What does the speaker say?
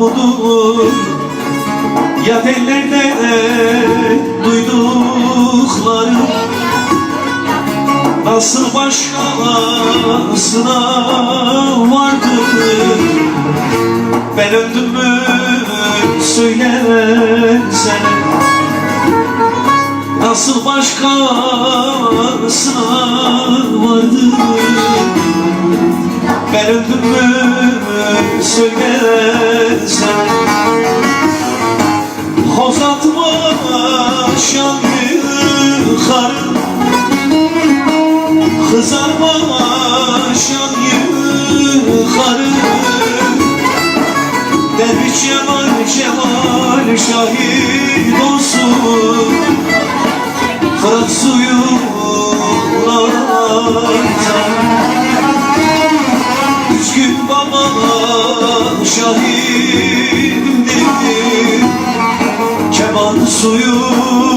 budur Yat ellerde duyduklarım. Nasıl başkasına vardı? Ben öldüm mü? Söylesene. Nasıl başkasına vardı? Ben öldüm mü? Söylesene şan yukarı. Derviş Cemal Cemal şahit olsun. Fırat suyularda Üç gün baba şahidimdir Kemal suyu